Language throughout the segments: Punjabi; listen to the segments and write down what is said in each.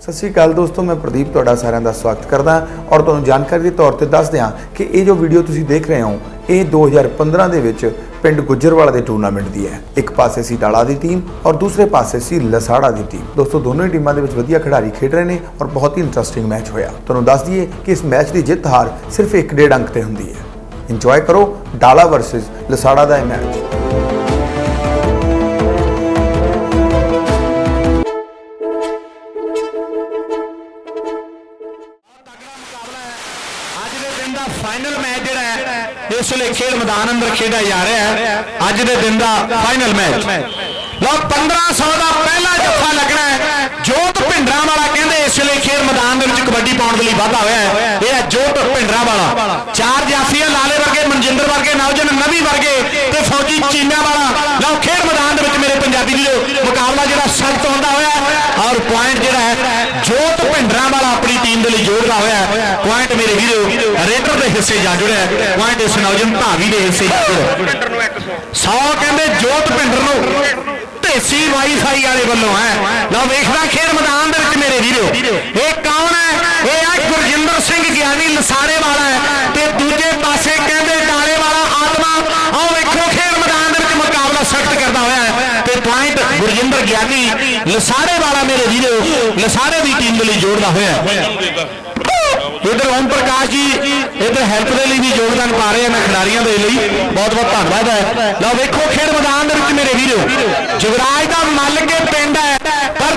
ਸਤਿ ਸ਼੍ਰੀ ਅਕਾਲ ਦੋਸਤੋ, ਮੈਂ ਪ੍ਰਦੀਪ ਤੁਹਾਡਾ ਸਾਰਿਆਂ ਦਾ ਸਵਾਗਤ ਕਰਦਾ ਔਰ ਤੁਹਾਨੂੰ ਜਾਣਕਾਰੀ ਦੇ ਤੌਰ ਤੇ ਦੱਸ ਦਿਆਂ ਕਿ ਇਹ ਜੋ ਵੀਡੀਓ ਤੁਸੀਂ ਦੇਖ ਰਹੇ ਹੋ, ਇਹ 2015 ਦੇ ਵਿੱਚ ਪਿੰਡ ਗੁੱਜਰਵਾਲਾ ਦੇ ਟੂਰਨਾਮੈਂਟ ਦੀ ਹੈ। ਇੱਕ ਪਾਸੇ ਸੀ ਡਾਲਾ ਦੀ ਟੀਮ ਔਰ ਦੂਸਰੇ ਪਾਸੇ ਸੀ ਲਸਾੜਾ ਦੀ ਟੀਮ ਦੋਸਤੋ, ਦੋਨੋਂ ਹੀ ਟੀਮਾਂ ਦੇ ਵਿੱਚ ਵਧੀਆ ਖਿਡਾਰੀ ਖੇਡ ਰਹੇ ਨੇ ਔਰ ਬਹੁਤ ਹੀ ਇੰਟਰਸਟਿੰਗ ਮੈਚ ਹੋਇਆ। ਤੁਹਾਨੂੰ ਦੱਸ ਦਈਏ ਕਿ ਇਸ ਮੈਚ ਦੀ ਜਿੱਤ ਹਾਰ ਸਿਰਫ 1.5 ਅੰਕ ਤੇ ਹੁੰਦੀ ਹੈ। ਇੰਜੋਏ ਕਰੋ, ਡਾਲਾ ਵਰਸਸ ਲਸਾੜਾ ਦਾ ਇਹ ਮੈਚ ਇਸ ਵੇਲੇ ਖੇਡ ਮੈਦਾਨ ਅੰਦਰ ਖੇਡਿਆ ਜਾ ਰਿਹਾ ਹੈ। ਅੱਜ ਦੇ ਦਿਨ ਦਾ ਫਾਈਨਲ ਮੈਚ ਲਓ 1500 ਦਾ ਪਹਿਲਾ ਜੱਫਾ ਲੱਗਣਾ ਹੈ। ਜੋਤ ਭਿੰਡਰਾਂ ਵਾਲਾ ਕਹਿੰਦੇ ਇਸ ਲਈ ਖੇਡ ਮੈਦਾਨ ਦੇ ਵਿੱਚ ਕਬੱਡੀ ਪਾਉਣ ਦੇ ਲਈ ਵਾਧਾ ਹੋਇਆ ਹੈ। ਇਹ ਹੈ ਜੋਤ ਭਿੰਡਰਾਂ ਵਾਲਾ ਚਾਰ ਜਾਫੀਆਂ ਲਾਲੇ ਵਰਗੇ, ਮਨਜਿੰਦਰ ਵਰਗੇ, ਨਵਜਨ ਨਵੀ ਵਰਗੇ ਤੇ ਫੌਜੀ ਚੀਮਿਆਂ ਵਾਲਾ ਲਓ, ਖੇਡ ਮੈਦਾਨ ਦੇ ਵਿੱਚ ਮੇਰੇ ਪੰਜਾਬੀ ਵੀਰੋ ਮੁਕਾਬਲਾ ਜਿਹੜਾ ਸਖਤ ਹੁੰਦਾ ਹੋਇਆ ਔਰ ਪੁਆਇੰਟ ਜਿਹੜਾ ਹੈ ਜੋੜਦਾ ਹੋਇਆ ਪੁਆਇੰਟ ਮੇਰੇ ਵੀਰੋ ਰੇਡਰ ਦੇ ਹਿੱਸੇ ਜਾ ਜੁੜਿਆ ਪੁਆਇੰਟ ਇਸ ਨੌਜਵਾਨ ਧਾਵੀ ਦੇ ਹਿੱਸੇ ਜਾ ਜੁੜਿਆ 100 ਕਹਿੰਦੇ ਜੋਤ ਭਿੰਡਰ ਨੂੰ। ਢੇਸੀ ਵਾਈਫਾਈ ਵਾਲੇ ਵੱਲੋਂ ਹੈ। ਲਓ ਵੇਖਦਾ ਖੇਡ ਮੈਦਾਨ ਦੇ ਵਿੱਚ ਮੇਰੇ ਵੀਰੋ। ਇਹ ਕੌਣ ਹੈ? ਇਹ ਹੈ ਗੁਰਜਿੰਦਰ ਸਿੰਘ ਗਿਆਨੀ ਲਸਾਰੇ ਵਾਲਾ ਹੈ। ਤੇ ਦੂਜੇ ਪਾਸੇ ਕਹਿੰਦੇ ਡਾਲੇ ਵਾਲਾ ਆਤਮਾ ਆਓ ਵੇਖੋ ਖੇਡ ਮੈਦਾਨ ਦੇ ਵਿੱਚ ਮੁਕਾਬਲਾ ਸਖਤ ਕਰਦਾ ਹੋਇਆ ਹੈ ਤੇ ਪੁਆਇੰਟ ਗੁਰਜਿੰਦਰ ਗਿਆਨੀ ਲਸਾਰੇ ਵਾਲਾ ਮੇਰੇ ਵੀਰੋ ਲਸਾਰੇ ਦੀ ਟੀਮ ਦੇ ਲਈ ਜੋੜਦਾ ਹੋਇਆ। ਹੈ ਇਧਰ ਓਮ ਪ੍ਰਕਾਸ਼ ਜੀ, ਇਧਰ ਹੈਲਪ ਦੇ ਲਈ ਵੀ ਯੋਗਦਾਨ ਪਾ ਰਹੇ ਹਨ ਖਿਡਾਰੀਆਂ ਦੇ ਲਈ। ਬਹੁਤ ਬਹੁਤ ਧੰਨਵਾਦ ਹੈ। ਲਓ ਵੇਖੋ ਖੇਡ ਮੈਦਾਨ ਦੇ ਵਿੱਚ ਮੇਰੇ ਵੀਰੋ ਜੁਗਰਾਜ ਦਾ ਮੱਲ ਕੇ ਪਿੰਡ ਹੈ।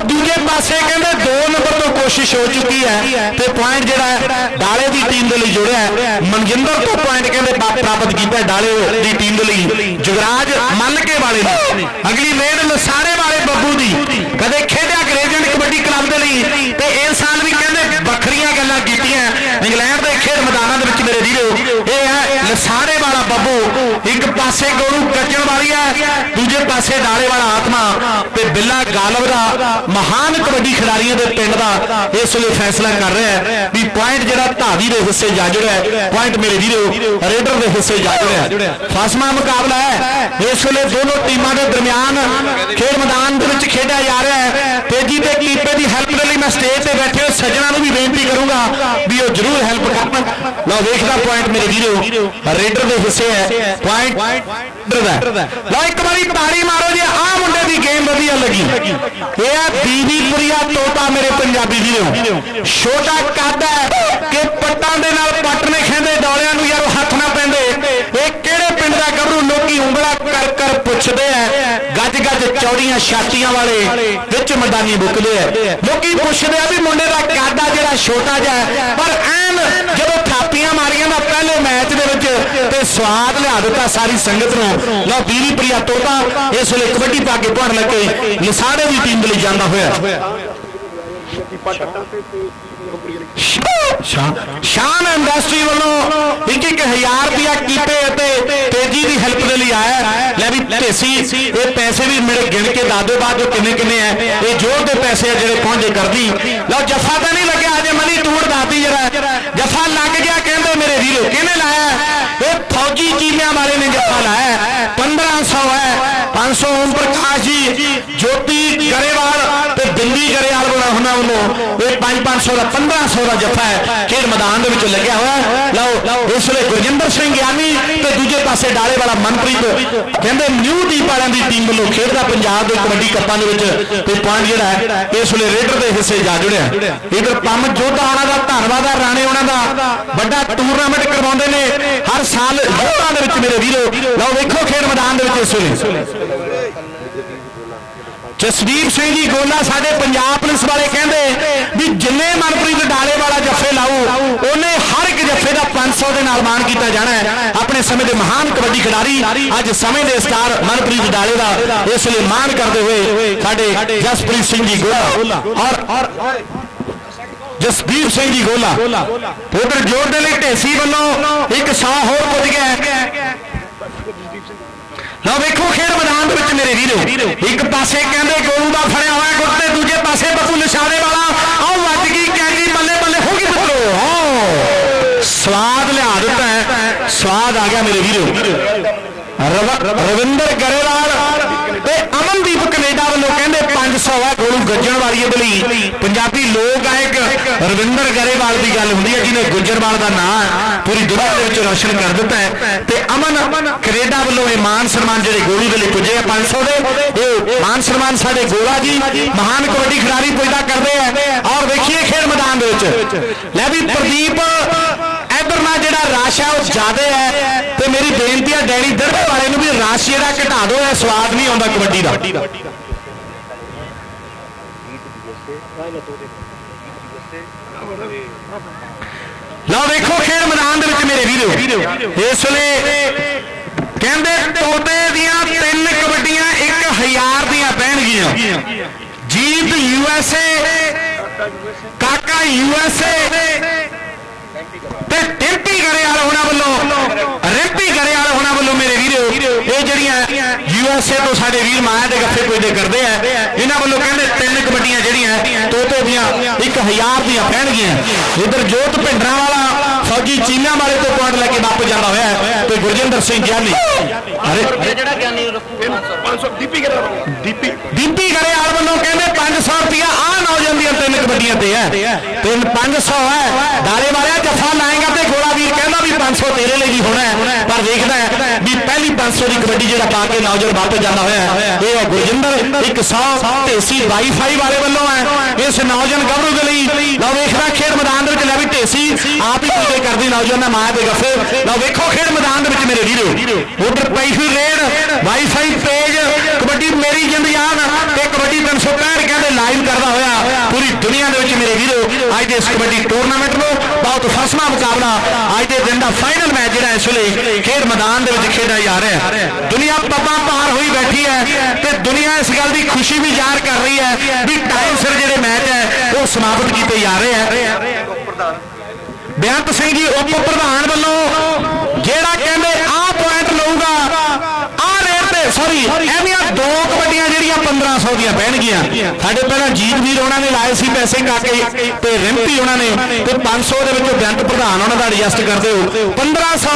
ਪਰ ਦੂਜੇ ਪਾਸੇ ਕਹਿੰਦੇ 2 ਨੰਬਰ ਤੋਂ ਕੋਸ਼ਿਸ਼ ਹੋ ਚੁੱਕੀ ਹੈ ਤੇ ਪੁਆਇੰਟ ਜਿਹੜਾ ਹੈ, ਡਾਲੇ ਦੀ ਟੀਮ ਦੇ ਲਈ ਜੁੜਿਆ ਹੈ। ਮਨਜਿੰਦਰ ਤੋਂ ਪੁਆਇੰਟ ਕਹਿੰਦੇ ਪ੍ਰਾਪਤ ਕੀਤਾ ਡਾਲੇ ਦੀ ਟੀਮ ਦੇ ਲਈ। ਜੁਗਰਾਜ ਮੱਲ ਵਾਲੇ ਨੇ। ਅਗਲੀ ਰੇਡ ਲਸਾਰੇ ਵਾਲੇ ਬੱਬੂ ਦੀ। ਕਦੇ ਖੇਡਿਆ ਗ੍ਰੇਜੈਂਟ ਕਬੱਡੀ ਕਲੱਬ ਦੇ ਲਈ। ਤੇ ਇਸ ਸਾਲ ਵੀ ਕਹਿੰਦੇ ਵੱਖਰੀਆਂ ਗੱਲਾਂ ਕੀਤੀਆਂ। ਇੰਗਲੈਂਡ ਦੇ ਖੇਡ ਮੈਦਾਨਾਂ ਦੇ ਵਿੱਚ ਮੇਰੇ ਵੀਰੋ, ਇਹ ਹੈ ਲਸਾਰੇ ਵਾਲਾ ਬੱਬੂ। ਇੱਕ ਪਾਸੇ ਗੋਲੂ ਕੱਚਣ ਵਾਲੀ ਹੈ, ਦੂਜੇ ਪਾਸੇ ਡਾਲੇ ਵਾਲਾ ਆਤਮਾ ਤੇ ਬਿੱਲਾ ਗਾਲਵ ਦਾ ਮਹਾਨ ਕਬੱਡੀ ਖਿਡਾਰੀਆਂ ਦੇ ਪਿੰਡ ਦਾ ਇਸ ਵੇਲੇ ਫੈਸਲਾ ਕਰ ਰਿਹਾ ਹੈ ਵੀ ਪੁਆਇੰਟ ਜਿਹੜਾ ਧਾਵੀ ਦੇ ਹਿੱਸੇ ਜਾ ਜੁੜਿਆ ਹੈ ਪੁਆਇੰਟ ਮੇਰੇ ਵੀਰੋ, ਰੇਡਰ ਦੇ ਹਿੱਸੇ ਜਾ ਜੁੜਿਆ ਫਾਸਮਾ ਮੁਕਾਬਲਾ ਹੈ, ਇਸ ਵੇਲੇ ਦੋਨੋਂ ਟੀਮਾਂ ਦੇ ਦਰਮਿਆਨ ਖੇਡ ਮੈਦਾਨ ਦੇ ਵਿੱਚ ਖੇਡਿਆ ਜਾ ਰਿਹਾ ਹੈ। ਤੇਜੀ ਤੇ ਕੀਪੇ ਦੀ ਹੈਲਪ ਦੇ ਲਈ ਮੈਂ ਸਟੇਜ ਤੇ ਬੈਠੇ ਹੋਏ ਸੱਜਣਾ ਨੂੰ ਵੀ ਬੇਨਤੀ ਕਰੂੰਗਾ ਵੀ ਉਹ ਜ਼ਰੂਰ ਹੈਲਪ ਕਰਨ। ਲਓ, ਵੇਖਦਾ ਪੁਆਇੰਟ ਮੇਰੇ ਵੀਰੋ, ਰੇਡਰ ਦੇ ਹਿੱਸੇ ਹੈ ਪੁਆਇੰਟ ਲਓ ਇੱਕ ਵਾਰੀ ਤਾੜੀ ਮਾਰੋ ਜੇ, ਆਹ ਮੁੰਡੇ ਦੀ ਗੇਮ ਵਧੀਆ ਲੱਗੀ। ਇਹ ਹੈ ਬੀਬੀਪੁਰੀਆ ਤੋਤਾ ਮੇਰੇ ਪੰਜਾਬੀ ਵੀਰੋ। ਛੋਟਾ ਕੱਦ ਹੈ ਕਿ ਪੱਟਾਂ ਦੇ ਨਾਲ ਪੱਟ ਨੇ ਖੇਂਦੇ, ਡੋਲਿਆਂ ਨੂੰ ਯਾਰ ਹੱਥ ਨਾ ਪੈਂਦੇ। ਇਹ ਕਿਹੜੇ ਪਿੰਡ ਦਾ ਗੱਭਰੂ? ਲੋਕੀ ਉਂਗਲਾ ਕਰ ਕਰ ਪੁੱਛਦੇ ਆ। ਗੱਜ ਗੱਜ ਚੌੜੀਆਂ ਛਾਤੀਆਂ ਵਾਲੇ ਵਿੱਚ ਮੈਦਾਨੀ ਬੁੱਕਦੇ ਆ। ਲੋਕੀ ਪੁੱਛਦੇ ਆ ਵੀ ਮੁੰਡੇ ਦਾ ਕੱਦ ਜਿਹੜਾ ਛੋਟਾ ਜਿਹਾ ਪਰ ਐਨ ਜਦੋਂ ਥਾਪੀਆਂ ਮਾਰੀਆਂ ਨਾ ਪਹਿਲੇ ਮੈਚ ਦੇ ਵਿੱਚ ਤੇ ਸਵਾਦ ਦਿੱਤਾ ਸਾਰੀ ਸੰਗਤ ਨੂੰ। ਲਓ ਬੀਰੀ ਪ੍ਰਿਆ ਤੋਤਾ, ਇਸ ਵੇਲੇ ਕਬੱਡੀ ਪਾ ਕੇ ਪੜਨ ਲੱਗੇ। ਲਸਾੜੇ ਦੀ ਟੀਮ ਦੇ ਲਈ ਜਾਂਦਾ ਹੋਇਆ। ਸ਼ਾਨ ਇੰਡਸਟਰੀ ਵੱਲੋਂ ਇੱਕ ਇੱਕ ਹਜ਼ਾਰ ਰੁਪਿਆ ਕੀਪੇ ਅਤੇ ਤੇਜੀ ਦੀ ਹੈਲਪ ਦੇ ਲਈ ਆਇਆ ਲੈ ਵੀ ਢੇਸੀ ਇਹ ਪੈਸੇ ਵੀ ਮੇਰੇ ਗਿਣ ਕੇ ਦੱਸ ਦਿਓ ਬਾਅਦ ਜੋ ਕਿੰਨੇ ਕਿੰਨੇ ਆ ਇਹ ਜੋਰ ਦੇ ਪੈਸੇ ਆ ਜਿਹੜੇ ਪਹੁੰਚੇ ਕਰਦੀ। ਲਓ, ਜੱਫਾ ਤਾਂ ਨਹੀਂ ਲੱਗਿਆ, ਅਜੇ ਮਨੀ ਟੂੜ ਦੱਸਦੀ ਜਰਾ। ਜੱਫਾ ਲੱਗ ਗਿਆ, ਕਹਿੰਦੇ ਮੇਰੇ ਵੀਰੋ, ਕਿਹਨੇ ਲਾਇਆ? ਇਹ ਫੌਜੀ ਚੀਲਿਆਂ 1500 ਹੈ। 500 ਓਮ ਪ੍ਰਕਾਸ਼ ਜੀ ਜੋਤੀ ਗਰੇਵਾਲ ਤੇ ਗਰੇਵਾਲ ਬਣਾ ਉਹਨਾਂ। ਵੱਲੋਂ ਇਹ 5-500 ਦਾ 1500 ਦਾ ਜੱਫਾ ਹੈ। ਖੇਡ ਮੈਦਾਨ ਦੇ ਵਿੱਚ ਲੱਗਿਆ ਹੋਇਆ ਲਓ, ਇਸ ਵੇਲੇ ਗੁਰਜਿੰਦਰ ਸਿੰਘ ਗਿਆਨੀ ਤੇ ਦੂਜੇ ਪਾਸੇ ਡਾਲੇ ਵਾਲਾ ਮਨਪ੍ਰੀਤ ਕਹਿੰਦੇ ਨਿਊ ਦੀਪ ਵਾਲਿਆਂ ਦੀ ਟੀਮ ਵੱਲੋਂ ਖੇਡਦਾ ਪੰਜਾਬ ਦੇ ਕਬੱਡੀ ਕੱਪਾਂ ਦੇ ਵਿੱਚ। ਤੇ ਪੁਆਇੰਟ ਜਿਹੜਾ ਹੈ, ਇਸ ਵੇਲੇ ਰੇਡਰ ਦੇ ਹਿੱਸੇ ਜਾ ਜੁੜਿਆ। ਇਧਰ ਪੰਮ ਜੋਧਾ ਉਹਨਾਂ ਦਾ, ਧੰਨਵਾਦ ਹੈ ਰਾਣੇ ਉਹਨਾਂ ਦਾ। ਵੱਡਾ ਟੂਰਨਾਮੈਂਟ ਕਰਵਾਉਂਦੇ ਨੇ। ਹਰ ਸਾਲ ਯੂਥਾਂ ਦੇ ਵਿੱਚ ਮੇਰੇ ਵੀਰੋ। ਲਓ, ਵੇਖੋ ਖੇਡ ਮੈਦਾਨ ਦੇ ਵਿੱਚ ਇਸ ਵੇਲੇ। ਜਸਦੀਪ ਸਿੰਘ ਜੀ ਗੋਲਾ ਸਾਡੇ ਪੰਜਾਬ ਪੁਲਿਸ ਵਾਲੇ ਕਹਿੰਦੇ ਵੀ ਜਿੰਨੇ ਮਨਪ੍ਰੀਤ ਡਾਲੇ ਵਾਲਾ ਜੱਫੇ ਲਾਊ, ਉਹਨੇ ਹਰ ਇੱਕ ਜੱਫੇ ਦਾ 500 ਦੇ ਨਾਲ ਮਾਣ ਕੀਤਾ ਜਾਣਾ ਹੈ। ਆਪਣੇ ਸਮੇਂ ਦੇ ਮਹਾਨ ਕਬੱਡੀ ਖਿਡਾਰੀ, ਅੱਜ ਸਮੇਂ ਦੇ ਸਟਾਰ ਮਨਪ੍ਰੀਤ ਡਾਲੇ ਦਾ ਇਸ ਲਈ ਮਾਣ ਕਰਦੇ ਹੋਏ ਸਾਡੇ ਜਸਪ੍ਰੀਤ ਸਿੰਘ ਜੀ ਗੋਲਾ, ਔਰ ਜਸਬੀਰ ਸਿੰਘ ਜੀ ਗੋਲਾ ਉਧਰ ਜੋੜ ਦੇ ਲਈ ਢੇਸੀ ਵੱਲੋਂ ਇੱਕ ਸਾਹ ਹੋਰ ਪੁੱਜ ਗਿਆ ਲਓ ਵੇਖੋ ਖੇਡ ਮੈਦਾਨ ਦੇ ਵਿੱਚ ਮੇਰੇ ਵੀਰੋ ਇੱਕ ਪਾਸੇ ਕਹਿੰਦੇ ਗੋਲੂ ਦਾ ਫੜਿਆ ਹੋਇਆ ਗੁੱਟ ਤੇ ਦੂਜੇ ਪਾਸੇ ਬੱਬੂ ਨਿਸ਼ਾਨੇ ਵਾਲਾ। ਆਹ ਵੱਜ ਗਈ ਕੈਂਡੀ ਬੱਲੇ ਬੱਲੇ ਹੋ ਗਈ ਮਿੱਤਰੋ। ਆਹ ਸਵਾਦ ਲਿਆ ਦਿੱਤਾ ਹੈ। ਸਵਾਦ ਆ ਗਿਆ ਮੇਰੇ ਵੀਰੋ। ਰਵ- ਰਵਿੰਦਰ ਗਰੇਵਾਲ ਤੇ ਅਮਨਦੀਪ ਕੈਨੇਡਾ ਵੱਲੋਂ ਕਹਿੰਦੇ 500 ਹੈ ਗੋਲੂ ਗੱਜਣ ਵਾਲੀ ਦੇ ਪੰਜਾਬੀ ਲੋਕ ਗਾਇਕ ਰਵਿੰਦਰ ਗਰੇਵਾਲ ਦੀ ਗੱਲ ਹੁੰਦੀ ਹੈ, ਜਿਹਨੇ ਗੁੱਜਰਵਾਲ ਦਾ ਨਾਂ ਪੂਰੀ ਦੁਨੀਆ ਦੇ ਵਿੱਚ ਰੌਸ਼ਨ ਕਰ ਦਿੱਤਾ ਹੈ। ਤੇ ਅਮਨ ਕੈਨੇਡਾ ਵੱਲੋਂ ਇਹ ਮਾਨ ਸਨਮਾਨ ਜਿਹੜੇ ਗੋਲੂ ਦੇ ਲਈ ਪੁੱਜੇ ਆ 500 ਦੇ ਇਹ ਮਾਨ ਸਨਮਾਨ ਸਾਡੇ ਗੋਲਾ ਜੀ, ਮਹਾਨ ਕਬੱਡੀ ਖਿਡਾਰੀ ਪੁੱਜਦਾ ਕਰਦੇ ਆ। ਔਰ ਵੇਖੀਏ ਖੇਡ ਮੈਦਾਨ ਦੇ ਵਿੱਚ। ਲੈ ਵੀ ਪ੍ਰਦੀਪ, ਇਧਰ ਨਾ ਜਿਹੜਾ ਰਸ਼ ਹੈ ਉਹ ਜ਼ਿਆਦਾ ਹੈ। ਤੇ ਮੇਰੀ ਬੇਨਤੀ ਹੈ ਡੈਡੀ ਦਰਵੇ ਵਾਲੇ ਨੂੰ ਵੀ ਰਸ਼ ਜਿਹੜਾ ਘਟਾ ਦਿਓ, ਇਹ ਸਵਾਦ ਨਹੀਂ ਆਉਂਦਾ ਕਬੱਡੀ ਦਾ। ਲਓ ਵੇਖੋ ਖੇਡ ਮੈਦਾਨ ਦੇ ਵਿੱਚ ਮੇਰੇ ਵੀਰੋ। ਇਸ ਵੇਲੇ ਕਹਿੰਦੇ ਤੋਤੇ ਦੀਆਂ ਤਿੰਨ ਕਬੱਡੀਆਂ 1000 ਦੀਆਂ ਪੈਣਗੀਆਂ। ਜੀਤ ਯੂ ਐਸ ਏ ਕਾਕਾ ਯੂ ਐਸ ਏ ਤੇ ਟਿੰਪੀ ਗਰੇਵਾਲ ਹੋਣਾ ਵੱਲੋਂ, ਰਿੰਪੀ ਗਰੇਵਾਲ ਹੋਣਾ ਵੱਲੋਂ ਮੇਰੇ ਵੀਰੋ, ਇਹ ਜਿਹੜੀਆਂ ਯੂ ਐਸ ਏ ਤੋਂ ਸਾਡੇ ਵੀਰ ਮਾਇਆ ਦੇ ਗੱਫੇ ਪੁੱਜਦੇ ਕਰਦੇ ਆ। ਇਹਨਾਂ ਵੱਲੋਂ ਕਹਿੰਦੇ ਤਿੰਨ ਕਬੱਡੀਆਂ ਜਿਹੜੀਆਂ ਤੋਤੇ ਦੀਆਂ 1000 ਦੀਆਂ ਪੈਣਗੀਆਂ। ਇਧਰ ਜੋਤ ਭਿੰਡਰਾਂ ਵਾਲਾ ਫੌਜੀ ਚੀਨਾ ਵਾਲੇ ਤੋਂ ਪੁਆਇੰਟ ਲੈ ਕੇ ਵਾਪਸ ਜਾਂਦਾ ਹੋਇਆ ਤੇ ਗੁਰਜਿੰਦਰ ਸਿੰਘ ਗਿਆਨੀ। ਅਰੇ। ਜਿਹੜਾ ਗਿਆਨੀ ਨੂੰ ਰੱਖੂ 500 ਦੀਪੀ ਗਰੇਵਾਲ ਵੱਲੋਂ ਕਹਿੰਦੇ 500 ਰੁਪਿਆ ਆ ਨੌਜਵਾਨ ਦੀਆਂ ਤਿੰਨ ਕਬੱਡੀਆਂ ਤੇ ਹੈ। ਤਿੰਨ 500 ਹੈ। ਦਾਲੇ ਵਾਲਿਆ ਜੱਫਾ ਲਾਏਗਾ ਤੇ ਗੋਲਾ ਵੀਰ ਕਹਿੰਦਾ ਵੀ 500 ਤੇਰੇ ਲਈ ਵੀ ਹੋਣਾ ਪਰ ਦੇਖਦਾ ਵੀ ਪਹਿਲੀ 500 ਦੀ ਕਬੱਡੀ ਜਿਹੜਾ ਪਾ ਕੇ ਨੌਜਵਾਨ ਵਾਪਸ ਜਾਂਦਾ ਹੋਇਆ ਇਹ ਹੈ ਗੁਰਜਿੰਦਰ ਇੱਕ 100 ਢੇਸੀ ਵਾਈਫਾਈ ਵਾਲੇ ਵੱਲੋਂ ਹੈ। ਇਸ ਨੌਜਵਾਨ ਗੱਭਰੂ ਦੇ ਲਈ, ਲਓ ਵੇਖਦਾ ਖੇਡ ਮੈਦਾਨ ਦੇ ਵਿੱਚ ਲੈ ਵੀ ਢੇਸੀ, ਆਪ ਹੀ ਪੂਰੇ ਕਰਦੀ ਨੌਜਵਾਨ ਦਾ ਮਾਇਆ ਦੇ ਗੱਫੇ। ਲਓ ਵੇਖੋ ਖੇਡ ਮੈਦਾਨ ਦੇ ਵਿੱਚ ਮੇਰੇ ਵੀਰੋ ਉਧਰ ਪਈ ਹੋਈ ਰੇਡ, ਵਾਈਫਾਈ ਪੇਜ ਕਬੱਡੀ ਮੇਰੀ ਜ਼ਿੰਦਗੀ 365 ਕਹਿੰਦੇ ਲਾਈਵ ਕਰਦਾ ਹੋਇਆ ਪੂਰੀ ਦੁਨੀਆ ਦੇ ਵਿੱਚ ਮੇਰੇ ਵੀਰੋ, ਅੱਜ ਦੇ ਇਸ ਕਬੱਡੀ ਟੂਰਨਾਮੈਂਟ ਨੂੰ ਬਹੁਤ ਫਸਮਾ ਮੁਕਾਬਲਾ ਅੱਜ ਦੇ ਦਿਨ ਦਾ ਫਾਈਨਲ ਮੈਚ ਜਿਹੜਾ ਇਸ ਵੇਲੇ ਖੇਡ ਮੈਦਾਨ ਦੇ ਵਿੱਚ ਖੇਡਿਆ ਜਾ ਰਿਹਾ ਹੈ। ਦੁਨੀਆ ਪੱਬਾਂ ਪਾਰ ਹੋਈ ਬੈਠੀ ਹੈ ਤੇ ਦੁਨੀਆ ਇਸ ਗੱਲ ਦੀ ਖੁਸ਼ੀ ਵੀ ਜ਼ਾਹਰ ਕਰ ਰਹੀ ਹੈ ਵੀ ਟਾਈਮ ਸਿਰ ਜਿਹੜੇ ਮੈਚ ਹੈ, ਉਹ ਸਮਾਪਤ ਕੀਤੇ ਜਾ ਰਹੇ ਹੈ। ਬੇਅੰਤ ਸਿੰਘ ਜੀ, ਉਪ ਪ੍ਰਧਾਨ ਵੱਲੋਂ ਜਿਹੜਾ ਕਹਿੰਦੇ ਆਹ ਪੁਆਇੰਟ ਲਊਗਾ ਆਹ ਰੇਟ ਤੇ ਸੌਰੀ ਇਹਦੀਆਂ ਦੋ ਕਬੱਡੀਆਂ ਜਿਹੜੀਆਂ 1500 ਦੀਆਂ ਪੈਣਗੀਆਂ। ਸਾਡੇ ਪਹਿਲਾਂ ਜੀਤ ਵੀਰ ਉਹਨਾਂ ਨੇ ਲਾਏ ਸੀ ਪੈਸੇ ਕਾਕੇ ਤੇ ਰਿੰਪੀ ਉਹਨਾਂ ਨੇ ਤੇ 500 ਦੇ ਵਿੱਚੋਂ ਬੇਅੰਤ ਪ੍ਰਧਾਨ ਉਹਨਾਂ ਦਾ ਐਡਜਸਟ ਕਰਦੇ ਹੋ। 1500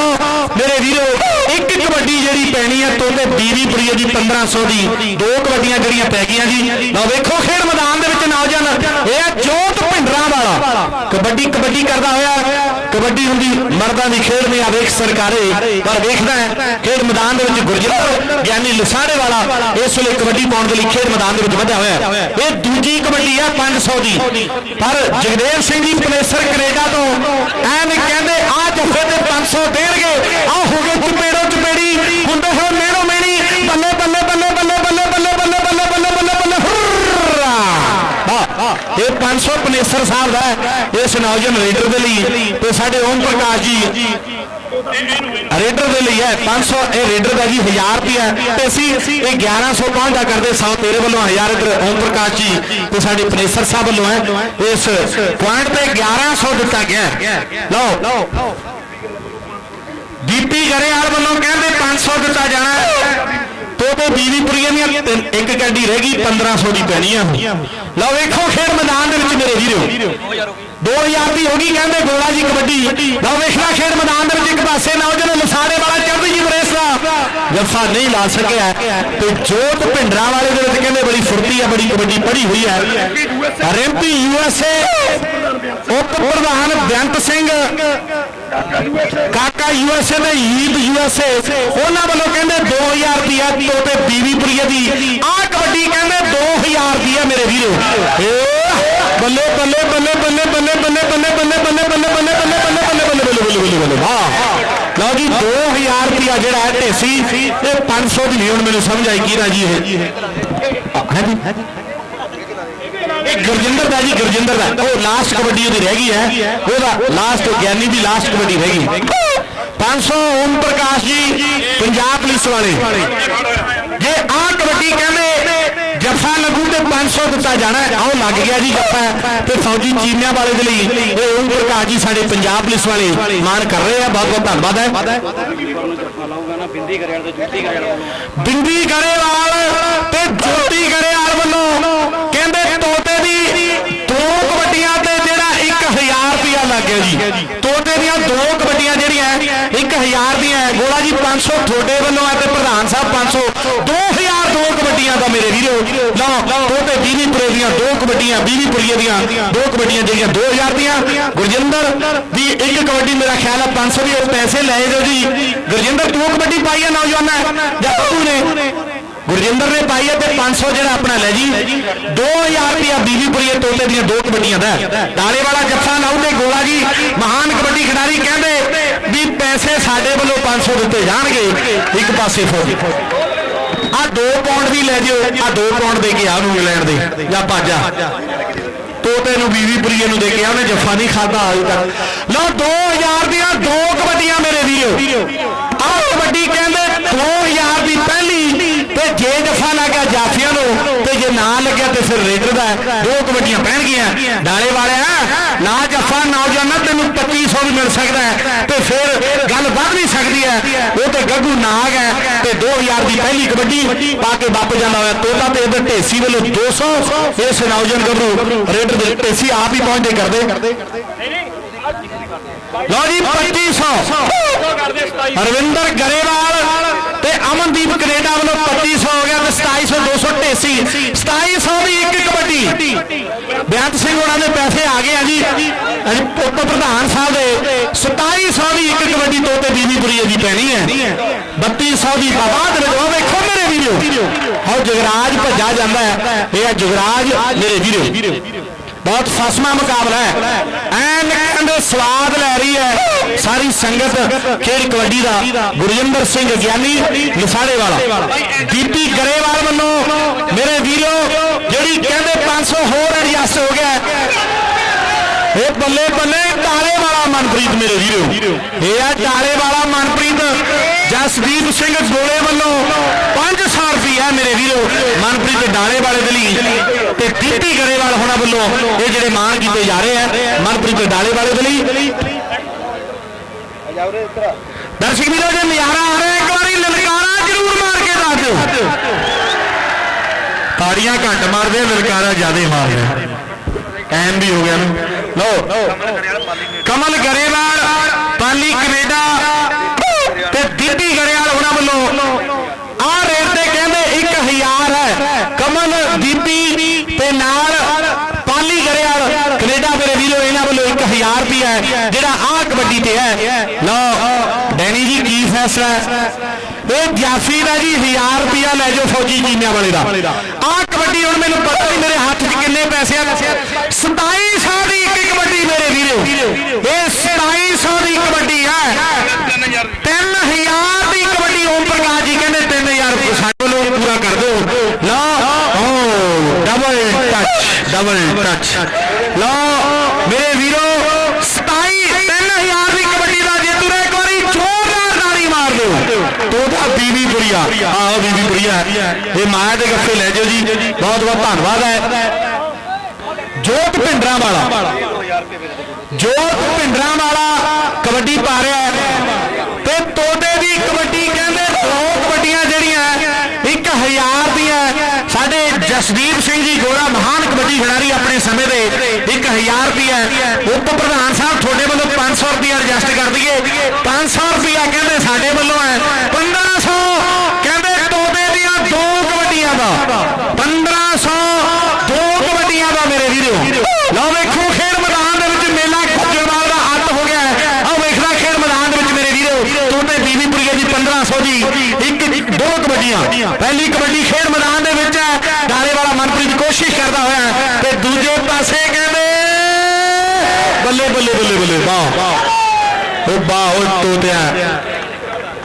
ਮੇਰੇ ਵੀਰੋ ਇੱਕ ਕਬੱਡੀ ਜਿਹੜੀ ਪੈਣੀ ਹੈ ਤੋਤੇ ਬੀਵੀ ਪੁਰੀਏ ਦੀ 1500 ਦੀ। ਦੋ ਕਬੱਡੀਆਂ ਜਿਹੜੀਆਂ ਪੈ ਗਈਆਂ ਜੀ। ਲਓ ਵੇਖੋ ਖੇਡ ਮੈਦਾਨ ਦੇ ਵਿੱਚ ਨੌਜਵਾਨ ਇਹ ਜੋਤ ਭਿੰਡਰਾਂ ਵਾਲਾ ਕਬੱਡੀ ਕਬੱਡੀ ਕਰਦਾ ਹੋਇਆ ਕਬੱਡੀ ਹੁੰਦੀ ਮਰਦਾਂ ਦੀ ਖੇਡ ਨਹੀਂ ਆ ਵੇਖ ਸਰਕਾਰੇ ਪਰ ਵੇਖਦਾ ਹੈ ਖੇਡ ਮੈਦਾਨ ਦੇ ਵਿੱਚ ਗੁਰਜਿੰਦਰ ਗਿਆਨੀ ਲਸਾੜੇ ਵਾਲਾ ਇਸ ਵੇਲੇ ਕਬੱਡੀ ਪਾਉਣ ਦੇ ਲਈ ਖੇਡ ਮੈਦਾਨ ਦੇ ਵਿੱਚ ਵਧਿਆ ਹੋਇਆ ਇਹ ਦੂਜੀ ਕਬੱਡੀ ਹੈ 500 ਦੀ ਪਰ ਜਗਦੇਵ ਸਿੰਘ ਜੀ ਪਲੇਸਰ ਕੈਨੇਡਾ ਤੋਂ ਐਨ ਕਹਿੰਦੇ ਆ ਜੱਫੇ ਤੇ 500 ਦੇਣਗੇ ਆ ਹੋ ਗਏ ਚਪੇੜੋ ਚਪੇੜੀ ਹੁੰਦੇ ਹੋਏ ਮੇੜੋ ਮੇਣੀ ਬੱਲੇ ਬੱਲੇ ਬੱਲੇ ਬੱਲੇ ਬੱਲੇ ਬੱਲੇ ਬੱਲੇ ਬੱਲੇ ਬੱਲੇ ਬੱਲੇ ਬੱਲੇ ਹੁਰਰਾ ਵਾਹ ਇਹ 500 ਪਨੇਸਰ ਸਾਹਿਬ ਦਾ ਇਸ ਨੌਜਵਾਨ ਰੇਡਰ ਦੇ ਲਈ ਤੇ ਸਾਡੇ ਓਮ ਪ੍ਰਕਾਸ਼ ਜੀ ਰੇਡਰ ਦੇ ਲਈ ਹੈ। 500 ਇਹ ਰੇਡਰ ਦਾ ਜੀ 1000 ਰੁਪਿਆ ਤੇ ਅਸੀਂ ਇਹ 1100 ਪਹੁੰਚਦਾ ਕਰਦੇ 100 ਤੇਰੇ ਵੱਲੋਂ 1000 ਇਧਰ ਓਮ ਪ੍ਰਕਾਸ਼ ਜੀ ਤੇ ਸਾਡੇ ਪਨੇਸਰ ਸਾਹਿਬ ਵੱਲੋਂ ਹੈ। ਇਸ ਪੁਆਇੰਟ ਤੇ 1100 ਦਿੱਤਾ ਗਿਆ ਹੈ। ਲਓ। ਦੀਪੀ ਗਰੇਵਾਲ ਵੱਲੋਂ ਕਹਿੰਦੇ 500 ਦਿੱਤਾ ਜਾਣਾ ਹੈ ਬੀਵੀਪੁਰੀਆਂ ਦੀਆਂ ਇੱਕ ਗੱਡੀ ਰਹਿ ਗਈ 1500 ਦੀ ਪੈਣੀ ਆ ਲਓ ਵੇਖੋ ਖੇਡ ਮੈਦਾਨ ਦੇ ਵਿੱਚ ਮੇਰੇ ਵੀਰੋ। 2000 ਦੀ ਹੋ ਗਈ ਕਹਿੰਦੇ ਗੋਲਾ ਜੀ ਕਬੱਡੀ। ਲਓ ਵੇਖਣਾ ਖੇਡ ਮੈਦਾਨ ਦੇ ਵਿੱਚ ਇੱਕ ਪਾਸੇ ਨੌਜਵਾਨ ਲਸਾੜੇ ਵਾਲਾ ਚੜ੍ਹਦੀ ਜੀ ਬਰੇਸ ਦਾ। ਜੱਫਾ ਨਹੀਂ ਲਾ ਸਕਿਆ। ਤੇ ਜੋਤ ਭਿੰਡਰਾਂ ਵਾਲੇ ਦੇ ਵਿੱਚ ਕਹਿੰਦੇ ਬੜੀ ਫੁਰਤੀ ਹੈ ਬੜੀ ਕਬੱਡੀ ਪੜੀ ਹੋਈ ਹੈ ਰਿੰਪੀ ਯੂਐਸਏ ਉਪ ਪ੍ਰਧਾਨ ਬੇਅੰਤ ਸਿੰਘ ਕਾਕਾ ਯੂਐਸਏ ਦੇ ਯੀਦ ਯੂਐਸਏ ਉਹਨਾਂ ਵੱਲੋਂ ਕਹਿੰਦੇ 2000 ਰੁਪਿਆ ਤੋਤੇ ਬੀਵੀਪੁਰੀਏ ਦੀ ਆਹ ਕਬੱਡੀ ਕਹਿੰਦੇ 2000 ਰੁਪਿਆ ਮੇਰੇ ਵੀਰੋ ਬੱਲੇ ਬੱਲੇ ਬੱਲੇ ਬੱਲੇ ਬੱਲੇ ਬੱਲੇ ਬੱਲੇ ਬੱਲੇ ਬੱਲੇ ਬੱਲੇ ਬੱਲੇ ਬੱਲੇ ਬੱਲੇ ਬੱਲੇ ਬੱਲੇ ਬੱਲੇ ਬੱਲੇ ਬੱਲੇ ਵਾਹ ਲਓ ਜੀ 2000 ਰੁਪਿਆ ਜਿਹੜਾ ਹੈ ਢੇਸੀ ਇਹ 500 ਦੀ ਨਹੀਂ ਹੁਣ ਮੈਨੂੰ ਸਮਝ ਆਈ ਕੀ ਰਾਜੀ ਇਹ ਹੈ ਜੀ ਇਹ ਗੁਰਜਿੰਦਰ ਦਾ ਜੀ ਗੁਰਜਿੰਦਰ ਦਾ। ਉਹ ਲਾਸਟ ਕਬੱਡੀ ਉਹਦੀ ਰਹਿ ਗਈ ਹੈ। ਉਹਦਾ ਲਾਸਟ ਗਿਆਨੀ ਦੀ ਲਾਸਟ ਕਬੱਡੀ ਰਹਿ ਗਈ। 500 ਓਮ ਪ੍ਰਕਾਸ਼ ਜੀ ਪੰਜਾਬ ਪੁਲਿਸ ਵਾਲੇ। ਜੇ ਆਹ ਕਬੱਡੀ ਕਹਿੰਦੇ ਜੱਫਾ ਲੱਗੂ ਤੇ 500 ਦਿੱਤਾ ਜਾਣਾ ਹੈ। ਆਓ ਲੱਗ ਗਿਆ ਜੀ ਜੱਫਾ। ਤੇ ਫੌਜੀ ਚੀਮਿਆਂ ਵਾਲੇ ਦੇ ਲਈ ਇਹ ਓਮ ਪ੍ਰਕਾਸ਼ ਜੀ ਸਾਡੇ ਪੰਜਾਬ ਪੁਲਿਸ ਵਾਲੇ ਮਾਨ ਕਰ ਰਹੇ ਆ। ਬਹੁਤ ਬਹੁਤ ਧੰਨਵਾਦ ਹੈ। ਬਿੰਦੀ ਗਰੇਵਾਲ ਤੇ ਜੋਤੀ ਗਰੇਵਾਲ ਵੱਲੋਂ ਕਹਿੰਦੇ ਤੋਤੇ ਦੀ ਦੋ ਕਬੱਡੀਆਂ ਤੇ ਜਿਹੜਾ 1000 ਰੁਪਿਆ ਲੱਗ ਗਿਆ ਜੀ ਤੋਤੇ ਦੀਆਂ ਦੋ ਕਬੱਡੀਆਂ ਜਿਹੜੀਆਂ 1000 ਦੀਆਂ ਹੈ। ਗੋਲਾ ਜੀ 500 ਤੁਹਾਡੇ ਵੱਲੋਂ ਹੈ ਤੇ ਪ੍ਰਧਾਨ ਸਾਹਿਬ 500 2000 ਦੋ ਕਬੱਡੀਆਂ ਦਾ ਮੇਰੇ ਵੀਰੋ ਲਓ ਤੋਤੇ ਦੀਵੀਪੁਰੇ ਦੀਆਂ ਦੋ ਬੀਵੀਪੁਰੀਏ ਦੀਆਂ ਦੋ ਕਬੱਡੀਆਂ ਜਿਹੜੀਆਂ 2000 ਦੀਆਂ। ਗੁਰਜਿੰਦਰ ਦੀ ਇੱਕ ਕਬੱਡੀ ਮੇਰਾ ਖਿਆਲ ਹੈ 500 ਦੀ ਪੈਸੇ ਲੈ ਜਾਓ ਜੀ। ਗੁਰਜਿੰਦਰ, ਤੂੰ ਕਬੱਡੀ ਪਾਈ ਹੈ ਨੌਜਵਾਨਾਂ? ਜਾਂ ਬੱਬੂ ਨੇ? ਗੁਰਜਿੰਦਰ ਨੇ ਪਾਈ ਹੈ ਤੇ 500 ਜਿਹੜਾ ਆਪਣਾ ਲੈ ਜੀ। 2000 ਰੁਪਇਆ ਬੀਵੀਪੁਰੀਏ ਤੋਤੇ ਦੀਆਂ ਦੋ ਕਬੱਡੀਆਂ ਦਾ। ਹੈ। ਵਾਲਾ ਜੱਫਾ ਲਾਉਂਦੇ ਗੋਲਾ ਜੀ। ਮਹਾਨ ਕਬੱਡੀ ਖਿਡਾਰੀ ਕਹਿੰਦੇ ਵੀ ਪੈਸੇ ਸਾਡੇ ਵੱਲੋਂ 500 ਦਿੱਤੇ ਜਾਣਗੇ। ਇੱਕ ਪਾਸੇ ਫੌਜੀ। ਆ 2 ਪਾਉਂਡ ਵੀ ਲੈ ਜਿਓ, ਆ 2 ਪਾਉਂਡ ਦੇ ਕੇ ਆ ਨੂੰ ਇੰਗਲੈਂਡ ਦੇ, ਜਾਂ ਭਾਜਾ। ਤੋਤੇ ਨੂੰ ਬੀਵੀ ਪ੍ਰੀਏ ਨੂੰ ਦੇ ਕੇ ਆ, ਉਹਨੇ ਜੱਫਾ ਨਹੀਂ ਖਾਦਾ ਅਜੇ ਤੱਕ। ਲਓ 2000 ਦੀਆਂ ਦੋ ਕਬੱਡੀਆਂ ਮੇਰੇ ਵੀਰੋ। ਆਹ ਕਬੱਡੀ ਕਹਿੰਦੇ 2000 ਦੀ ਪਹਿਲੀ, ਤੇ ਜੇ ਜੱਫਾ ਲੱਗ ਗਿਆ ਜਾਫੀਆਂ ਨੂੰ, ਤੇ ਜੇ ਨਾ ਲੱਗਿਆ ਤੇ ਫਿਰ ਰੇਡਰ ਦਾ ਦੋ ਕਬੱਡੀਆਂ ਪੈਣਗੀਆਂ ਡਾਲੇ ਵਾਲਿਆ ਨਾ ਜੱਫਾ ਨੌਜਵਾਨਾਂ ਤੈਨੂੰ 2500 ਵੀ ਮਿਲ ਸਕਦਾ ਹੈ। ਤੇ ਫਿਰ ਗੱਲ ਵੱਧ ਵੀ ਸਕਦੀ ਹੈ। ਉਹ ਤੇ ਗੱਗੂ ਨਾਗ ਹੈ ਤੇ 2000 ਦੀ ਪਹਿਲੀ ਕਬੱਡੀ ਪਾ ਕੇ ਵਾਪਸ ਜਾਂਦਾ ਹੋਇਆ। ਤੋਤਾ ਤੇ ਇਧਰ ਢੇਸੀ ਵੱਲੋਂ 200 ਇਸ ਨੌਜਵਾਨ ਗੱਭਰੂ ਰੇਡਰ ਦੇ ਢੇਸੀ ਆਪ ਹੀ ਪਹੁੰਚਦੇ ਕਰਦੇ। ਲਓ ਜੀ 2500 ਹਰਵਿੰਦਰ ਗਰੇਵਾਲ ਅਮਨਦੀਪ ਕੈਨੇਡਾ ਵੱਲੋਂ 2500 ਹੋ ਗਿਆ ਤੇ 2700 200 2700 ਦੀ ਇੱਕ ਕਬੱਡੀ। ਬੇਅੰਤ ਸਿੰਘ ਉਹਨਾਂ ਦੇ ਪੈਸੇ ਆ ਗਏ ਆ ਜੀ। ਅੱਜ ਉਪ ਪ੍ਰਧਾਨ ਸਾਹਿਬ ਦੇ 2700 ਦੀ ਇੱਕ ਕਬੱਡੀ ਤੋਤੇ ਬੀਬੀਪੁਰੀ ਦੀ ਪੈਣੀ ਹੈ। 3200 ਦੀ ਬਾਬਾ ਦੇ ਉਹ ਵੇਖੋ ਮੇਰੇ ਵੀਰੋ। ਆਹ ਜਗਰਾਜ ਭੱਜਾ ਜਾਂਦਾ ਹੈ। ਇਹ ਹੈ ਜਗਰਾਜ ਮੇਰੇ ਵੀਰੋ। ਬਹੁਤ ਫਸਮਾ ਮੁਕਾਬਲਾ ਹੈ। ਐਨ ਕਹਿੰਦੇ ਸਵਾਦ ਲੈ ਰਹੀ ਹੈ। ਸਾਰੀ ਸੰਗਤ ਖੇਡ ਕਬੱਡੀ ਦਾ ਗੁਰਜਿੰਦਰ ਸਿੰਘ ਗਿਆਨੀ ਲਸਾੜੇ ਵਾਲਾ ਦੀਪੀ ਗਰੇਵਾਲ ਵੱਲੋਂ ਮੇਰੇ ਵੀਰੋ, ਜਿਹੜੀ ਕਹਿੰਦੇ 500 ਹੋਰ ਐਡਜਸਟ ਹੋ ਗਿਆ ਹੈ। ਇਹ ਬੱਲੇ ਬੱਲੇ ਟਾਲੇ ਵਾਲਾ ਮਨਪ੍ਰੀਤ ਮੇਰੇ ਵੀਰੋ। ਇਹ ਆ ਟਾਲੇ ਵਾਲਾ ਮਨਪ੍ਰੀਤ। ਜਸਦੀਪ ਸਿੰਘ ਗੋਲੇ ਵੱਲੋਂ 500 ਰੁਪਇਆ ਮੇਰੇ ਵੀਰੋ, ਮਨਪ੍ਰੀਤ ਡਾਲੇ ਵਾਲੇ ਦੇ ਲਈ। ਤੇ ਦੀਪੀ ਗਰੇਵਾਲ ਹੋਣਾ ਵੱਲੋਂ ਇਹ ਜਿਹੜੇ ਮਾਣ ਕੀਤੇ ਜਾ ਰਹੇ ਆ ਮਨਪ੍ਰੀਤ ਡਾਲੇ ਵਾਲੇ ਦੇ ਲਈ। ਦਰਸ਼ਕ ਵੀਰੋ, ਜੇ ਨਜ਼ਾਰਾ ਆ ਰਿਹਾ, ਇੱਕ ਵਾਰੀ ਲਲਕਾਰਾ ਜ਼ਰੂਰ ਮਾਰ ਕੇ ਦੱਸ ਦਿਓ। ਤਾੜੀਆਂ ਘੱਟ ਮਾਰਦੇ, ਲਲਕਾਰਾ ਜ਼ਿਆਦਾ ਮਾਰਦੇ। ਆ। ਟਾਈਮ ਵੀ ਹੋ ਗਿਆ ਨੂੰ। ਲਓ, ਕਮਲ ਗਰੇਵਾਲ, ਪਾਲੀ ਕੈਨੇਡਾ ਤੇ ਦਿੱਤੀ ਗਰੇਵਾਲ ਉਹਨਾਂ ਵੱਲੋਂ ਆ ਰਹੇ ਤੇ ਕਹਿੰਦੇ 1000 ਹੈ ਕਮਲ ਦੀਪੀ ਤੇ ਨਾਲ ਪਾਲੀ ਗਰੇਵਾਲ ਕੈਨੇਡਾ ਮੇਰੇ ਵੀਰੋ ਇਹਨਾਂ ਵੱਲੋਂ 1000 ਰੁਪਿਆ ਹੈ ਜਿਹੜਾ ਆਹ ਕਬੱਡੀ ਤੇ ਹੈ ਲਓ ਡੈਨੀ ਜੀ ਕੀ ਫੈਸਲਾ ਹੈ। ਇਹ ਜਾਫੀ ਦਾ ਜੀ 1000 ਰੁਪਿਆ ਲੈ ਜਾਓ ਫੌਜੀ ਜੀਨਿਆਂ ਵਾਲੇ ਦਾ। ਆਹ ਕਬੱਡੀ ਹੁਣ ਮੈਨੂੰ ਪਤਾ ਨਹੀਂ ਮੇਰੇ ਹੱਥ 'ਚ ਕਿੰਨੇ ਪੈਸੇ ਆ। 2700 ਦੀ ਇੱਕ ਕਬੱਡੀ ਮੇਰੇ ਵੀਰੋ। ਇਹ 2700 ਦੀ ਕਬੱਡੀ ਹੈ। 3000 ਦੀ ਕਬੱਡੀ ਓਮ ਪ੍ਰਕਾਸ਼ ਜੀ ਕਹਿੰਦੇ 3000 ਰੁਪਏ ਸਾਡੇ ਵੱਲੋਂ ਪੂਰਾ ਕਰ ਦਿਓ। ਲਓ, ਓ ਡਬਲ ਟੱਚ ਡਬਲ ਟੱਚ ਲਓ ਮੇਰੇ ਵੀਰੋ 27 3000 ਦੀ ਕਬੱਡੀ ਦਾ ਜੇਤੂ ਨੇ ਇੱਕ ਵਾਰੀ ਜ਼ੋਰਦਾਰ ਤਾੜੀ ਮਾਰ ਤੋਤਾ ਬੀਬੀ ਪੁਰੀਆ ਆਹੋ ਬੀਬੀ ਪੁਰੀਆ ਇਹ ਮਾਇਆ ਦੇ ਗੱਫੇ ਲੈ ਜਾਓ ਜੀ। ਬਹੁਤ ਬਹੁਤ ਧੰਨਵਾਦ ਹੈ। ਜੋਤ ਭਿੰਡਰਾਂ ਵਾਲਾ ਜੋਤ ਭਿੰਡਰਾਂ ਵਾਲਾ ਕਬੱਡੀ ਪਾ ਰਿਹਾ ਤੇ ਤੋਤੇ ਦੀ ਕਬੱਡੀ ਕਹਿੰਦੇ ਦੋ ਕਬੱਡੀਆਂ ਜਿਹੜੀਆਂ 1000 ਦੀਆਂ ਸਾਡੇ ਜਸਦੀਪ ਸਿੰਘ ਜੀ ਗੋਰਾ ਮਹਾਨ ਕਬੱਡੀ ਖਿਡਾਰੀ ਆਪਣੇ ਸਮੇਂ ਦੇ 1000 ਰੁਪਿਆ ਉਪ ਪ੍ਰਧਾਨ ਸਾਹਿਬ ਤੁਹਾਡੇ ਵੱਲੋਂ 500 ਰੁਪਿਆ ਐਡਜਸਟ ਕਰ ਦਈਏ। 500 ਰੁਪਿਆ ਕਹਿੰਦੇ ਸਾਡੇ ਵੱਲੋਂ ਹੈ। 1500 ਕਹਿੰਦੇ ਤੋਤੇ ਦੀਆਂ ਦੋ ਕਬੱਡੀਆਂ ਦਾ 1500 ਦੋ ਕਬੱਡੀਆਂ ਦਾ ਮੇਰੇ ਵੀਰੋ ਲਓ ਵੇਖੋ ਖੇਡ ਮੈਦਾਨ ਦੇ ਵਿੱਚ ਮੇਲਾ ਗੁਜਰਵਾਲ ਦਾ ਅੱਤ ਹੋ ਗਿਆ ਹੈ ਆਹ ਵੇਖਦਾ ਖੇਡ ਮੈਦਾਨ ਦੇ ਵਿੱਚ ਮੇਰੇ ਵੀਰੋ ਤੋਤੇ ਬੀਬੀਪੁਰੀਏ ਦੀ 1500 ਦੀ ਇੱਕ ਇੱਕ ਦੋ ਕਬੱਡੀਆਂ ਪਹਿਲੀ ਕਬੱਡੀ ਖੇਡ ਮੈਦਾਨ ਦੇ ਵਿੱਚ ਹੈ ਡਾਲੇ ਵਾਲਾ ਮਨਪ੍ਰੀਤ ਕੋਸ਼ਿਸ਼ ਕਰਦਾ ਹੋਇਆ ਤੇ ਦੂਜੇ ਪਾਸੇ ਕਹਿੰਦੇ ਬੱਲੇ ਬੱਲੇ ਬੱਲੇ ਬੱਲੇ ਵਾਹ। ਉਹ ਵਾਹ ਉਹ ਤੋਤਿਆ।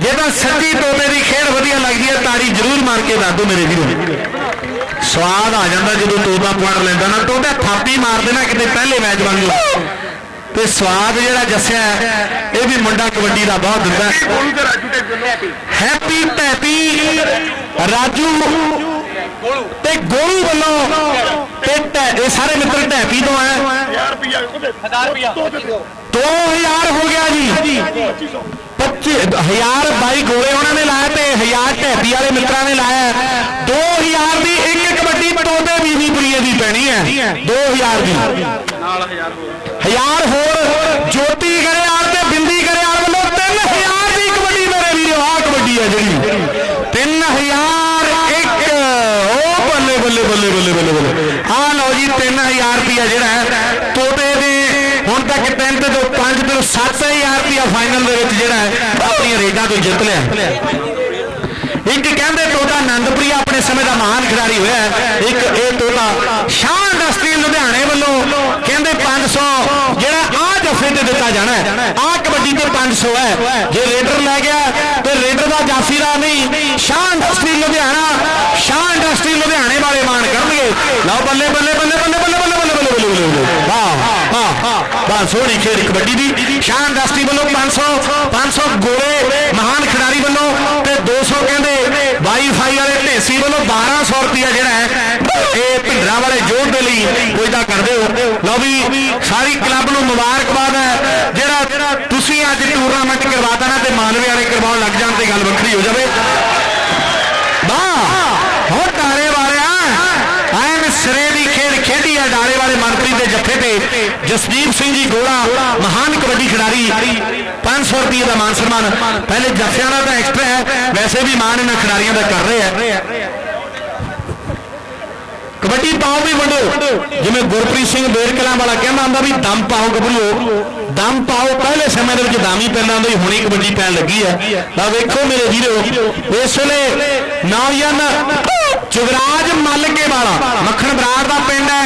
ਜੇ ਤਾਂ ਸੱਚੀ ਤੋਤੇ ਦੀ ਖੇਡ ਵਧੀਆ ਲੱਗਦੀ ਹੈ ਤਾੜੀ ਜ਼ਰੂਰ ਮਾਰ ਕੇ ਦੱਸ ਦਿਓ ਮੇਰੇ ਵੀਰੋ। ਸਵਾਦ ਆ ਜਾਂਦਾ ਜਦੋਂ ਤੋਤਾ ਪੁਆਇੰਟ ਲੈਂਦਾ ਨਾ ਤੋਤਾ ਥਾਪੀ ਮਾਰ ਦੇਣਾ ਕਿਤੇ ਪਹਿਲੇ ਮੈਚ ਵਾਂਗੂ। ਤੇ ਸਵਾਦ ਜਿਹੜਾ ਜੱਸਿਆ ਇਹ ਵੀ ਮੁੰਡਾ ਕਬੱਡੀ ਦਾ ਬਹੁਤ ਦਿੰਦਾ ਹੈ। ਹੈਪੀ ਟੈਪੀ ਰਾਜੂ। ਤੇ ਗੋਲੂ ਵੱਲੋਂ ਤੇ ਟੈ- ਇਹ ਸਾਰੇ ਮਿੱਤਰ ਟੈਪੀ ਤੋਂ ਹੈ 2000 ਹੋ ਗਿਆ ਜੀ। 25000 ਬਾਈ ਗੋਲੇ ਉਹਨਾਂ ਨੇ ਲਾਇਆ ਤੇ 1000 ਢੈਪੀ ਵਾਲੇ ਮਿੱਤਰਾਂ ਨੇ ਲਾਇਆ। 2000 ਦੀ ਇੱਕ ਕਬੱਡੀ ਤੋਤੇ ਬੀਬੀਪੁਰੀਏ ਦੀ ਪੈਣੀ ਹੈ। 2000 ਦੀ। ਨਾਲ 1000 ਹੋਰ। ਹਜ਼ਾਰ ਹੋਰ ਜੋਤੀ ਗਰੇਵਾਲ ਤੇ ਬਿੰਦੀ ਗਰੇਵਾਲ ਵੱਲੋਂ 3000 ਦੀ ਕਬੱਡੀ ਮੇਰੇ ਵੀਰੋ ਆਹ ਕਬੱਡੀ ਹੈ ਜਿਹੜੀ। ਰੁਪਿਆ ਜਿਹੜਾ ਤੋਤੇ ਨੇ ਹੁਣ ਤੱਕ ਤਿੰਨ ਤੇ ਦੋ ਪੰਜ ਤੇ 7000 ਰੁਪਿਆ ਫਾਈਨਲ ਦੇ ਵਿੱਚ ਜਿਹੜਾ ਆਪਣੀਆਂ ਰੇਡਾਂ ਤੋਂ ਜਿੱਤ ਲਿਆ। ਇੱਕ ਕਹਿੰਦੇ ਤੋਤਾ ਆਨੰਦਪ੍ਰਿਆ ਆਪਣੇ ਸਮੇਂ ਦਾ ਮਹਾਨ ਖਿਡਾਰੀ ਹੋਇਆ ਇੱਕ ਇਹ ਤੋਤਾ ਸ਼ਾਨ ਇੰਡਸਟਰੀ ਲੁਧਿਆਣੇ ਵੱਲੋਂ ਕਹਿੰਦੇ 500 ਜਿਹੜਾ ਆਹ ਜਫੇ ਤੇ ਦਿੱਤਾ ਜਾਣਾ ਆਹ ਕਬੱਡੀ ਤੇ 500 ਹੈ। ਜੇ ਰੇਡਰ ਲੈ ਗਿਆ, ਤੇ ਰੇਡਰ ਦਾ ਜਾਫੀ ਦਾ ਨਹੀਂ, ਸ਼ਾਨ ਇੰਡਸਟਰੀ ਲੁਧਿਆਣਾ, ਸ਼ਾਨ ਇੰਡਸਟਰੀ ਲੁਧਿਆਣੇ ਵਾਲੇ ਮਾਣ ਕਰਨਗੇ। ਲਓ ਬੱਲੇ ਬੱਲੇ ਬੱਲੇ ਬੱਲੇ ਬੱਲੇ ਵਾਹ ਵਾਹ ਵਾਹ ਸੋਹਣੀ ਖੇਡ ਕਬੱਡੀ ਦੀ ਸ਼ਾਹ ਇੰਡਸਟਰੀ ਵੱਲੋਂ 500 500 ਗੋਲੇ ਮਹਾਨ ਖਿਡਾਰੀ ਵੱਲੋਂ ਤੇ 200 ਕਹਿੰਦੇ ਵਾਈਫਾਈ ਵਾਲੇ ਢੇਸੀ ਵੱਲੋਂ 1200 ਰੁਪਿਆ ਜਿਹੜਾ ਹੈ ਇਹ ਭਿੰਡਰਾਂ ਵਾਲੇ ਜੋੜ ਦੇ ਲਈ ਕੋਈ ਤਾਂ ਕਰਦੇ ਹੋ ਲਓ ਵੀ ਸਾਰੀ ਕਲੱਬ ਨੂੰ ਮੁਬਾਰਕਬਾਦ ਹੈ ਜਿਹੜਾ ਤੁਸੀਂ ਅੱਜ ਟੂਰਨਾਮੈਂਟ ਕਰਵਾਤਾ ਨਾ ਤੇ ਮਾਲਵੇ ਵਾਲੇ ਕਰਵਾਉਣ ਲੱਗ ਜਾਣ ਤੇ ਗੱਲ ਵੱਖਰੀ ਹੋ ਜਾਵੇ ਵਾਹ ਹੋ ਟਾਰੇ ਵਾਲਿਆ ਐਨ ਸਿਰੇ ਦੀ ਖੇਡ ਖੇਡੀ ਹੈ ਡਾਲੇ ਵਾਲੇ ਮਨਪ੍ਰੀਤ ਦੇ ਜੱਫੇ ਤੇ ਜਸਦੀਪ ਸਿੰਘ ਜੀ ਗੋਲਾ ਮਹਾਨ ਕਬੱਡੀ ਖਿਡਾਰੀ 500 ਰੁਪਏ ਦਾ ਮਾਨ ਸਨਮਾਨ। ਪਹਿਲੇ ਜੱਫਿਆਂ ਦਾ ਤਾਂ ਐਕਸਟਰਾ ਹੈ, ਵੈਸੇ ਵੀ ਮਾਨ ਇਹਨਾਂ ਖਿਡਾਰੀਆਂ ਦਾ ਕਰ ਰਹੇ ਆ ਕਬੱਡੀ ਪਾਓ ਵੀ ਵੰਡੋ, ਜਿਵੇਂ ਗੁਰਪ੍ਰੀਤ ਸਿੰਘ ਬੇਰਕਲਾਂ ਵਾਲਾ ਕਹਿੰਦਾ ਹੁੰਦਾ ਵੀ ਦਮ ਪਾਓ ਗੱਭਰੂਓ। ਦਮ ਪਾਓ ਪਹਿਲੇ ਸਮੇਂ ਦੇ ਵਿੱਚ ਦਾਮੀ ਪੈਂਦਾ ਹੁੰਦਾ ਸੀ ਹੁਣੀ ਕਬੱਡੀ ਪੈਣ ਲੱਗੀ ਹੈ। ਤਾਂ ਵੇਖੋ ਮੇਰੇ ਵੀਰੋ, ਇਸ ਵੇਲੇ ਨੌਜਵਾਨ ਜੁਗਰਾਜ ਮੱਲਕੇ ਵਾਲਾ, ਮੱਖਣ ਬਰਾੜ ਦਾ ਪਿੰਡ ਹੈ,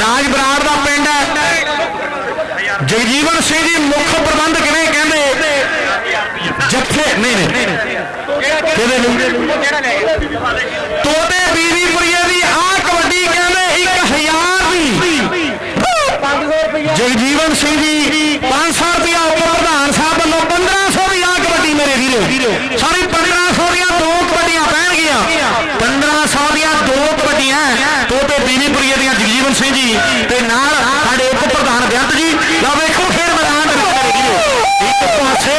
ਰਾਜ ਬਰਾੜ ਦਾ ਪਿੰਡ ਹੈ। ਜਗਜੀਵਨ ਸਿੰਘ ਜੀ ਮੁੱਖ ਪ੍ਰਬੰਧਕ ਨੇ ਕਹਿੰਦੇ? ਜੱਫੇ ਨਹੀਂ ਨਹੀਂ। ਕਿਹਦੇ ਨੂੰ ਤੋਤੇ ਬੀਬੀਪੁਰੀਏ ਦੀ ਆ ਕਬੱਡੀ ਕਹਿੰਦੇ 1000 ਦੀ 500 ਰੁਪਏ ਜਗਜੀਵਨ ਸਿੰਘ ਜੀ 500 ਰੁਪਇਆ ਉਪ ਪ੍ਰਧਾਨ ਸਾਹਿਬ ਵੱਲੋਂ 1500 ਦੀ ਆ ਕਬੱਡੀ ਮੇਰੇ ਵੀਰੋ ਸਾਰੀ 1500 ਦੀਆਂ ਦੋ ਕਬੱਡੀਆਂ ਪੈਣਗੀਆਂ 1500 ਦੀਆਂ ਦੋ ਕਬੱਡੀਆਂ ਤੋਤੇ ਬੀਬੀਪੁਰੀਏ ਦੀਆਂ ਜਗਜੀਵਨ ਸਿੰਘ ਜੀ ਤੇ ਨਾਲ ਸਾਡੇ ਉਪ ਪ੍ਰਧਾਨ ਬੇਅੰਤ ਜੀ ਲਓ ਵੇਖੋ ਖੇਡ ਮੈਦਾਨ ਦੇ ਵਿੱਚ ਮੇਰੇ ਵੀਰੋ ਇੱਕ ਪਾਸੇ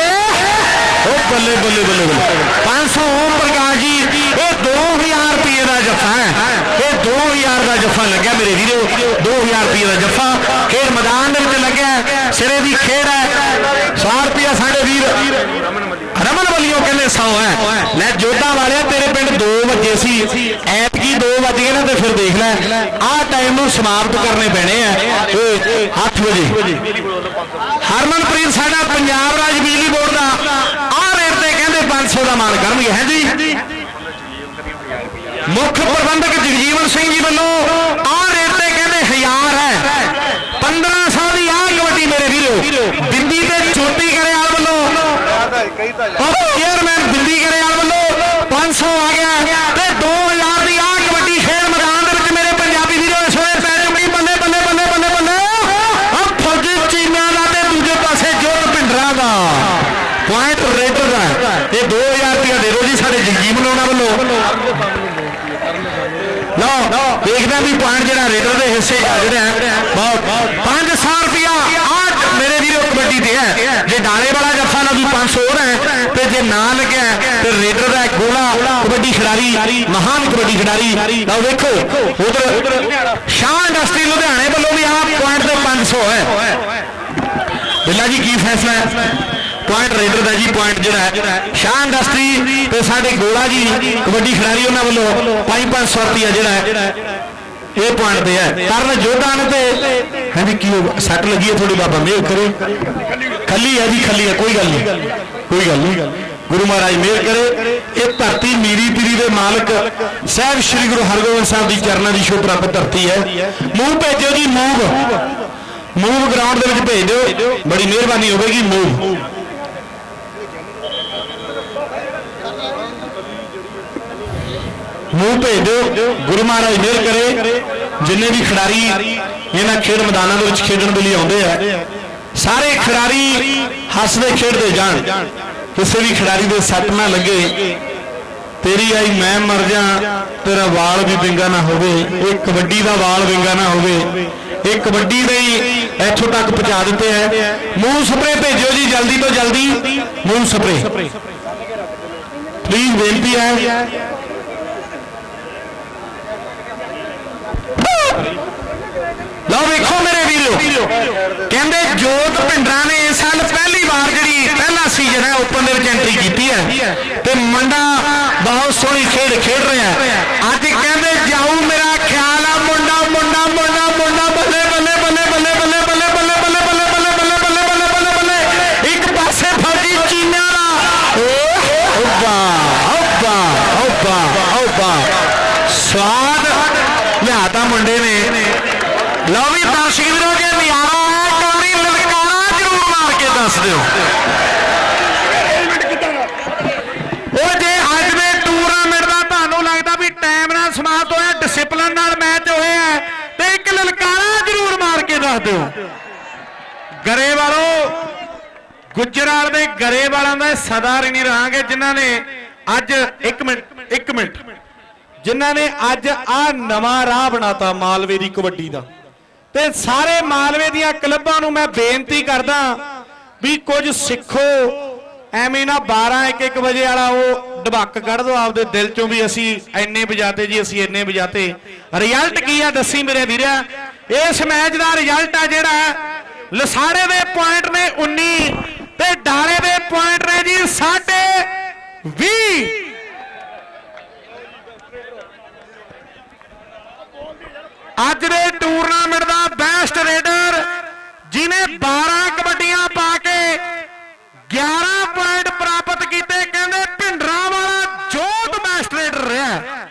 ਉਹ ਬੱਲੇ ਬੱਲੇ ਬੱਲੇ ਬੱਲੇ 500 ਓਮ ਪ੍ਰਕਾਸ਼ ਜੀ ਇਹ 2000 ਰੁਪਏ ਦਾ ਜੱਫਾ ਹੈ ਇਹ 2000 ਦਾ ਜੱਫਾ ਲੱਗਿਆ ਮੇਰੇ ਵੀਰੋ 2000 ਰੁਪਏ ਦਾ ਜੱਫਾ ਖੇਡ ਮੈਦਾਨ ਦੇ ਵਿੱਚ ਲੱਗਿਆ ਹੈ। ਸਿਰੇ ਦੀ ਖੇਡ ਹੈ। 100 ਰੁਪਏ ਸਾਡੇ ਵੀਰ। ਰਮਨ ਵੱਲੋਂ ਕਹਿੰਦੇ 100 ਹੈ। ਲੈ ਜੋਧਾ ਵਾਲਿਆ, ਤੇਰੇ ਪਿੰਡ 2 ਵਜੇ ਸੀ। ਐਤਕੀ 2 ਵਜ ਗਏ ਨਾ ਤੇ ਫਿਰ ਦੇਖ ਲੈ। ਆਹ ਟਾਈਮ ਨੂੰ ਸਮਾਪਤ ਕਰਨੇ ਪੈਣੇ ਆ। ਓਏ 8 ਵਜੇ। ਹਰਮਨਪ੍ਰੀਤ ਸਾਡਾ ਪੰਜਾਬ ਰਾਜ ਬਿਜਲੀ ਬੋਰਡ ਦਾ। ਆਹ ਰੇਟ ਤੇ ਕਹਿੰਦੇ 500 ਦਾ ਮਾਨ ਕਰਨਗੇ। ਹੈ ਜੀ? ਮੁੱਖ ਪ੍ਰਬੰਧਕ ਜਗਜੀਵਨ ਸਿੰਘ ਜੀ ਵੱਲੋਂ ਆਹ ਰੇਟ ਤੇ ਕਹਿੰਦੇ 1000 ਹੈ। 1500 ਵੀਰੋ ਬਿੰਦੀ ਤੇ ਚੋਟੀ ਕਰਿਆਲ ਵੱਲੋਂ ਉਹ ਚੇਅਰਮੈਨ ਬਿੰਦੀ ਕਰਿਆਲ ਵੱਲੋਂ 500 ਆ ਗਿਆ ਤੇ 2000 ਦੀ ਆਹ ਕਬੱਡੀ ਖੇਡ ਮੈਦਾਨ ਦੇ ਵਿੱਚ ਮੇਰੇ ਪੰਜਾਬੀ ਵੀਰੋ, ਇਸ ਵੇਲੇ ਪੈ ਚੁੱਕੀ ਬੱਲੇ ਬੱਲੇ ਬੱਲੇ ਬੱਲੇ ਬੱਲੇ। ਆ ਫੌਜੀ ਚੀਮਿਆਂ ਦਾ ਤੇ ਦੂਜੇ ਪਾਸੇ ਜੋਤ ਭਿੰਡਰਾਂ ਦਾ। ਪੁਆਇੰਟ ਰੇਟਰ ਦਾ ਤੇ 2000 ਰੁਪਇਆ ਦੇ ਦਿਓ ਜੀ ਸਾਡੇ ਜਗਜੀਵਨ ਉਹਨਾਂ ਵੱਲੋਂ। ਲਓ, ਦੇਖਦਾ ਵੀ ਪੁਆਇੰਟ ਜਿਹੜਾ ਰੇਡਰ ਦੇ ਹਿੱਸੇ ਜਿਹੜਾ ਹੈ, ਬਹੁਤ 500 ਰੁਪਿਆ ਆ ਮੇਰੇ ਵੀਰੋ ਕਬੱਡੀ ਤੇ ਹੈ ਜੇ ਡਾਲੇ ਵਾਲਾ ਜੱਫਾ ਲਾ ਵੀ 500 ਹੋਰ ਹੈ ਤੇ ਜੇ ਨਾ ਲੱਗਿਆ ਤੇ ਰੇਡਰ ਦਾ ਗੋਲਾ, ਕਬੱਡੀ ਖਿਡਾਰੀ, ਮਹਾਨ ਕਬੱਡੀ ਖਿਡਾਰੀ। ਲਓ ਵੇਖੋ, ਉਧਰ ਸ਼ਾਹ ਇੰਡਸਟਰੀ ਲੁਧਿਆਣੇ ਵੱਲੋਂ ਵੀ ਆ ਪੁਆਇੰਟ ਤੇ 500 ਹੈ। ਬਿੱਲਾ ਜੀ, ਕੀ ਫੈਸਲਾ ਹੈ? ਪੁਆਇੰਟ ਰੇਡਰ ਦਾ ਜੀ ਪੁਆਇੰਟ ਜਿਹੜਾ ਹੈ। ਸ਼ਾਹ ਇੰਡਸਟਰੀ ਤੇ ਸਾਡੇ ਗੋਲਾ ਜੀ, ਕਬੱਡੀ ਖਿਡਾਰੀ ਉਹਨਾਂ ਵੱਲੋਂ 5-500 ਰੁਪਇਆ ਜਿਹੜਾ ਹੈ, ਇਹ ਪੁਆਇੰਟ ਤੇ ਹੈ। ਕਰਨ ਜੋਧਾ ਨੇ ਤੇ ਹਾਂਜੀ ਕੀ ਸੱਟ ਲੱਗੀ ਹੈ ਥੋੜੀ ਬਾਬਾ ਮੇਰ ਕਰੇ। ਖੱਲੀ ਹੈ ਜੀ, ਖੱਲੀ ਹੈ, ਕੋਈ ਗੱਲ ਨਹੀਂ। ਕੋਈ ਗੱਲ ਨਹੀਂ। ਗੁਰੂ ਮਹਾਰਾਜ ਮਿਹਰ ਕਰੇ। ਇਹ ਧਰਤੀ ਮੀਰੀ ਪੀਰੀ ਦੇ ਮਾਲਕ ਸਾਹਿਬ ਸ੍ਰੀ ਗੁਰੂ ਹਰਗੋਬਿੰਦ ਸਾਹਿਬ ਦੀ ਚਰਨਾਂ ਦੀ ਸ਼ੋਭ ਪ੍ਰਾਪਤ ਧਰਤੀ ਹੈ। ਮੂੰਹ ਭੇਜੋ ਜੀ ਮੂਵ ਮੂਵ ਗਰਾਊਂਡ ਦੇ ਵਿੱਚ ਭੇਜ ਦਿਓ। ਬੜੀ ਮਿਹਰਬਾਨੀ ਹੋਵੇਗੀ ਮੂਵ ਮੂੰਹ ਭੇਜ ਦਿਓ। ਗੁਰੂ ਮਹਾਰਾਜ ਮਿਹਰ ਕਰੇ। ਜਿੰਨੇ ਵੀ ਖਿਡਾਰੀ ਇਹਨਾਂ ਖੇਡ ਮੈਦਾਨਾਂ ਦੇ ਵਿੱਚ ਖੇਡਣ ਦੇ ਲਈ ਆਉਂਦੇ ਆ, ਸਾਰੇ ਖਿਡਾਰੀ ਹੱਸਦੇ ਖੇਡਦੇ ਜਾਣ। ਕਿਸੇ ਵੀ ਖਿਡਾਰੀ ਦੇ ਸੱਟ ਨਾ ਲੱਗੇ। ਤੇਰੀ ਆਈ ਮੈਂ ਮਰ ਜਾ, ਤੇਰਾ ਵਾਲ ਵੀ ਵਿੰਗਾ ਨਾ ਹੋਵੇ। ਇਹ ਕਬੱਡੀ ਦਾ ਵਾਲ ਵਿੰਗਾ ਨਾ ਹੋਵੇ। ਇਹ ਕਬੱਡੀ ਦੇ ਹੀ ਇੱਥੋਂ ਤੱਕ ਪਹੁੰਚਾ ਦਿੱਤੇ ਹੈ ਮੂੰਹ ਸਪਰੇ ਭੇਜਿਓ ਜੀ, ਜਲਦੀ ਤੋਂ ਜਲਦੀ। ਮੂੰਹ ਸਪਰੇ ਪਲੀਜ਼ ਬੇਨਤੀ ਹੈ। ਲਓ ਵੇਖੋ ਮੇਰੇ ਵੀਰੋ। ਕਹਿੰਦੇ ਜੋਤ ਭਿੰਡਰਾਂ ਨੇ ਇਸ ਸਾਲ ਪਹਿਲੀ ਵਾਰ ਜਿਹੜੀ ਪਹਿਲਾ ਓਪਨ ਦੇ ਵਿੱਚ ਐਂਟਰੀ ਕੀਤੀ ਹੈ ਤੇ ਮੁੰਡਾ ਬਹੁਤ ਸੋਹਣੀ ਖੇਡ ਖੇਡ ਰਿਹਾ ਅੱਜ ਕਹਿੰਦੇ ਜਾਊ ਮੇਰਾ ਦੱਸਦੇ ਹੋ। ਗਰੇਵਾਲੋ ਗੁੱਜਰਾਲ ਦੇ ਗਰੇਵਾਲਾਂ ਦਾ ਸਦਾ ਨਹੀਂ ਰਹਾਂਗੇ, ਜਿਨ੍ਹਾਂ ਨੇ ਅੱਜ 1 ਮਿੰਟ 1 ਮਿੰਟ, ਜਿਨ੍ਹਾਂ ਨੇ ਅੱਜ ਆ ਨਵਾਂ ਰਾਹ ਬਣਾਤਾ ਮਾਲਵੇ ਦੀ ਕਬੱਡੀ ਦਾ। ਤੇ ਸਾਰੇ ਮਾਲਵੇ ਦੀਆਂ ਕਲੱਬਾਂ ਨੂੰ ਮੈਂ ਬੇਨਤੀ ਕਰਦਾ ਵੀ ਕੁਝ ਸਿੱਖੋ, ਐਵੇਂ ਨਾ 12 1 1 ਵਜੇ ਵਾਲਾ ਉਹ ਡਬੱਕ ਕੱਢ ਦੋ ਆਪਦੇ ਦਿਲ ਚੋਂ ਵੀ ਅਸੀਂ ਐਨੇ ਵਜਾਤੇ ਜੀ, ਅਸੀਂ ਐਨੇ ਵਜਾਤੇ। ਰਿਜ਼ਲਟ ਕੀ ਆ ਦੱਸੀ ਮੇਰੇ ਵੀਰਿਆ? ਇਸ ਮੈਚ ਦਾ ਰਿਜ਼ਲਟ ਆ ਜਿਹੜਾ ਲਸਾੜੇ ਦੇ ਪੁਆਇੰਟ ਨੇ 19 ਤੇ ਡਾਲੇ ਦੇ ਪੁਆਇੰਟ ਨੇ ਜੀ 20 ਅੱਜ ਦੇ ਟੂਰਨਾਮੈਂਟ ਦਾ ਬੈਸਟ ਰੇਡਰ ਜਿਨੇ 12 ਕਬੱਡੀਆਂ ਪਾ ਕੇ 11 ਪੁਆਇੰਟ ਪ੍ਰਾਪਤ ਕੀਤੇ ਕਹਿੰਦੇ ਭਿੰਡਰਾਂ ਵਾਲਾ ਜੋਤ ਬੈਸਟ ਰੇਡਰ ਰਿਹਾ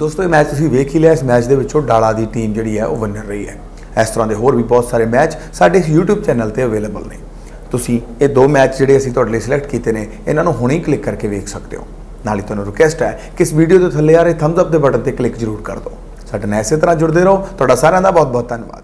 ਦੋਸਤੋ, ਇਹ ਮੈਚ ਤੁਸੀਂ ਵੇਖ ਹੀ ਲਿਆ। ਇਸ ਮੈਚ ਦੇ ਵਿੱਚੋਂ ਡਾਲਾ ਦੀ ਟੀਮ ਜਿਹੜੀ ਹੈ, ਉਹ ਵਿਨਰ ਰਹੀ ਹੈ। ਇਸ ਤਰ੍ਹਾਂ ਦੇ ਹੋਰ ਵੀ ਬਹੁਤ ਸਾਰੇ ਮੈਚ ਸਾਡੇ ਇਸ YouTube ਚੈਨਲ ਤੇ ਅਵੇਲੇਬਲ ਨੇ। ਤੁਸੀਂ ਇਹ ਦੋ ਮੈਚ ਜਿਹੜੇ ਅਸੀਂ ਤੁਹਾਡੇ ਲਈ ਸਿਲੈਕਟ ਕੀਤੇ ਨੇ, ਇਹਨਾਂ ਨੂੰ ਹੁਣੇ ਹੀ ਕਲਿੱਕ ਕਰਕੇ ਵੇਖ ਸਕਦੇ ਹੋ। ਨਾਲ ਹੀ ਤੁਹਾਨੂੰ ਰਿਕੁਐਸਟ ਹੈ ਕਿ ਇਸ ਵੀਡੀਓ ਦੇ ਥੱਲੇ ਆ ਰਹੇ ਥੰਬਸ ਅਪ ਦੇ ਬਟਨ ਤੇ ਕਲਿੱਕ ਜ਼ਰੂਰ ਕਰ ਦਿਓ। ਸਾਡੇ ਨਾਲ ਇਸੇ ਤਰ੍ਹਾਂ ਜੁੜਦੇ ਰਹੋ। ਤੁਹਾਡਾ ਸਾਰਿਆਂ ਦਾ ਬਹੁਤ ਬਹੁਤ ਧੰਨਵਾਦ।